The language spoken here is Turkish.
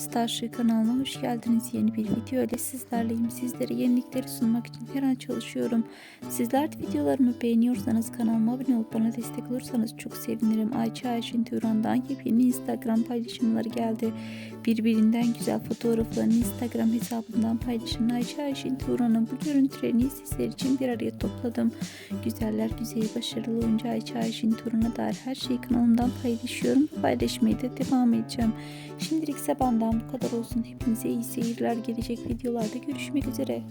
Starship kanalına hoş geldiniz. Yeni bir video ile sizlerleyim. Sizlere yenilikleri sunmak için her an çalışıyorum. Sizler de videolarımı beğeniyorsanız kanalıma abone olup bana destek olursanız çok sevinirim. Ayça Ayşin Turan'dan yepyeni Instagram paylaşımları geldi. Birbirinden güzel fotoğraflarını Instagram hesabından paylaşan Ayça Ayşin Turan'ın bu görüntülerini sizler için bir araya topladım. Güzeller güzeli başarılı oyuncu Ayça Ayşin Turan'a dair her şeyi kanalımdan paylaşıyorum. Paylaşmaya da devam edeceğim. Şimdilik ise bu kadar olsun. Hepinize iyi seyirler. Gelecek videolarda görüşmek üzere.